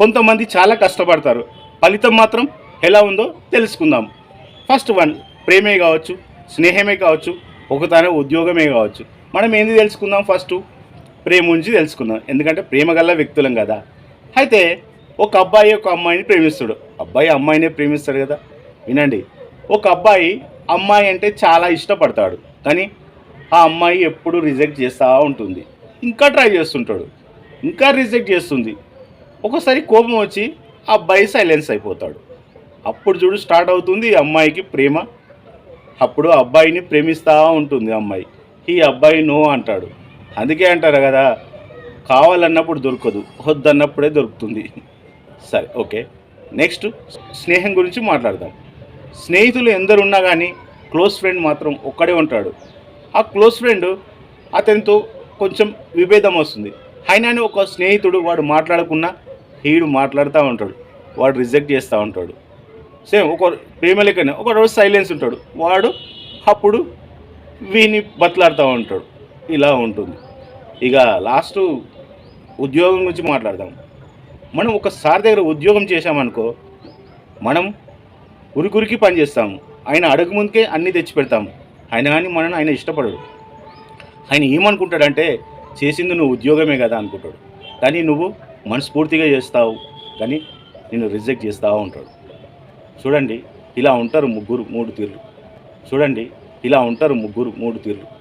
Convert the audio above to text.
కొంతమంది చాలా కష్టపడతారు. ఫలితం మాత్రం ఎలా ఉందో తెలుసుకుందాం. ఫస్ట్ వన్ ప్రేమే కావచ్చు స్నేహమే కావచ్చు ఒకతానే ఉద్యోగమే కావచ్చు. మనం ఏంది తెలుసుకుందాం ఫస్ట్ ప్రేమ గురించి తెలుసుకుందాం. ఎందుకంటే ప్రేమ గల వ్యక్తులం కదా. అయితే ఒక అబ్బాయి ఒక అమ్మాయిని ప్రేమిస్తాడు. అబ్బాయి అమ్మాయినే ప్రేమిస్తాడు కదా. వినండి. ఒక అబ్బాయి అమ్మాయి అంటే చాలా ఇష్టపడతాడు. కానీ ఆ అమ్మాయి ఎప్పుడు రిజెక్ట్ చేస్తూ ఉంటుంది. ఇంకా ట్రై చేస్తుంటాడు. ఇంకా రిజెక్ట్ చేస్తుంది. ఒకసారి కోపం వచ్చి ఆ అబ్బాయి సైలెన్స్ అయిపోతాడు. అప్పుడు చూడు స్టార్ట్ అవుతుంది ఈ అమ్మాయికి ప్రేమ. అప్పుడు అబ్బాయిని ప్రేమిస్తూ ఉంటుంది అమ్మాయి. ఈ అబ్బాయి నో అంటాడు. అందుకే అంటారు కదా కావాలన్నప్పుడు దొరకదు వద్దన్నప్పుడే దొరుకుతుంది. సరే ఓకే. నెక్స్ట్ స్నేహం గురించి మాట్లాడదాం. స్నేహితులు ఎందరు ఉన్నా కానీ క్లోజ్ ఫ్రెండ్ మాత్రం ఒక్కడే ఉంటాడు. ఆ క్లోజ్ ఫ్రెండ్ అతనితో కొంచెం విభేదం వస్తుంది. అయినా ఒక స్నేహితుడు వాడు మాట్లాడకున్నా హీడు మాట్లాడుతూ ఉంటాడు. వాడు రిజెక్ట్ చేస్తూ ఉంటాడు. సేమ్ ఒక ప్రేమ లెక్కనే ఒక రోజు సైలెన్స్ ఉంటాడు. వాడు అప్పుడు వీని బతలాడుతూ ఉంటాడు. ఇలా ఉంటుంది. ఇక లాస్ట్ ఉద్యోగం గురించి మాట్లాడదాం. మనం ఒకసారి దగ్గర ఉద్యోగం చేశామనుకో మనం ఉరికురికి పని చేస్తాము. ఆయన అడుగు ముందుకే అన్నీ తెచ్చి పెడతాము. ఆయన కానీ మనని ఆయన ఇష్టపడడు. ఆయన ఏమనుకుంటాడంటే చేసింది నువ్వు ఉద్యోగమే కదా అనుకుంటాడు. కానీ నువ్వు మనస్ఫూర్తిగా చేస్తావు కానీ నేను రిజెక్ట్ చేస్తూ ఉంటాడు. చూడండి ఇలా ఉంటారు ముగ్గురు మూడు తీర్లు. చూడండి ఇలా ఉంటారు ముగ్గురు మూడు తీర్లు.